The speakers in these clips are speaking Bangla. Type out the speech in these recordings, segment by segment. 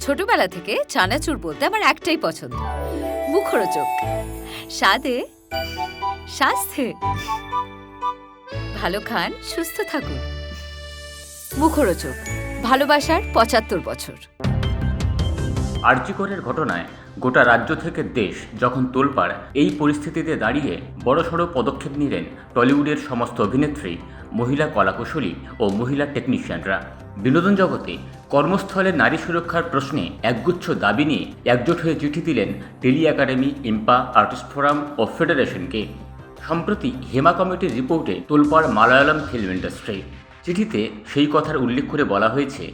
ছোটবেলা থেকে চানাচুর বলতে আমার একটাই পছন্দ। মুখরোচক। স্বাদে স্বাস্থ্যে ভালো খান, সুস্থ থাকুন। মুখরোচক। ভালোবাসার পঁচাত্তর বছর। আর্যিকরের ঘটনায় গোটা রাজ্য থেকে দেশ যখন তোলপাড়, এই পরিস্থিতিতে দাঁড়িয়ে বড়সড় পদক্ষেপ নিলেন টলিউডের সমস্ত অভিনেত্রী, মহিলা কলাকুশলী ও মহিলা টেকনিশিয়ানরা। বিনোদন জগতে কর্মস্থলে নারী সুরক্ষার প্রশ্নে একগুচ্ছ দাবি নিয়ে একজোট হয়ে চিঠি দিলেন tele academy, IMPA, artist forum ও ফেডারেশনকে। সম্প্রতি হেমা কমিটির রিপোর্টে তোলপাড় মালায়ালাম ফিল্ম ইন্ডাস্ট্রি। চিঠিতে সেই কথার উল্লেখ করে বলা হয়েছে,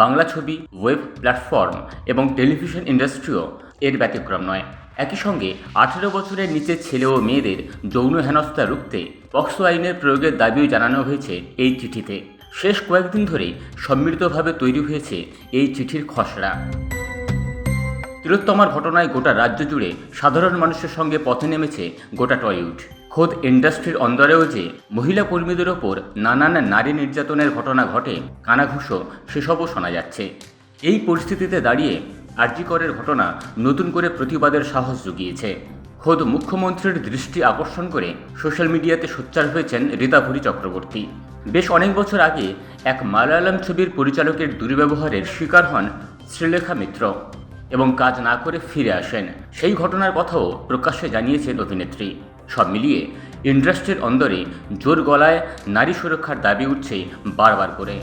বাংলা ছবি, ওয়েব প্ল্যাটফর্ম এবং টেলিভিশন ইন্ডাস্ট্রিও এর ব্যতিক্রম নয়। একই সঙ্গে আঠেরো বছরের নিচে ছেলে ও মেয়েদের যৌন হেনস্থা রুখতে পক্সো আইনের প্রয়োগের দাবিও জানানো হয়েছে এই চিঠিতে। শেষ কয়েকদিন ধরেই সম্মিলিতভাবে তৈরি হয়েছে এই চিঠির খসড়া। তিলোত্তমার ঘটনায় গোটা রাজ্য জুড়ে সাধারণ মানুষের সঙ্গে পথে নেমেছে গোটা টলিউড। খোদ ইন্ডাস্ট্রির অন্দরেও যে মহিলা কর্মীদের ওপর নানান নারী নির্যাতনের ঘটনা ঘটে, কানাঘুষো, সেসবও শোনা যাচ্ছে। এই পরিস্থিতিতে দাঁড়িয়ে আর্যিকরের ঘটনা নতুন করে প্রতিবাদের সাহস জুগিয়েছে। খোদ মুখ্যমন্ত্রীর দৃষ্টি আকর্ষণ করে সোশ্যাল মিডিয়াতে সোচ্চার হয়েছেন রীতাভরি চক্রবর্তী। বেশ অনেক বছর আগে এক মালায়ালাম ছবির পরিচালকের দুর্ব্যবহারের শিকার হন শ্রীলেখা মিত্র এবং কাজ না করে ফিরে আসেন। সেই ঘটনার কথাও প্রকাশ্যে জানিয়েছেন অভিনেত্রী। সব মিলিয়ে ইন্ডাস্ট্রির অন্দরে জোর গলায় নারী সুরক্ষার দাবি উঠছে বারবার করে।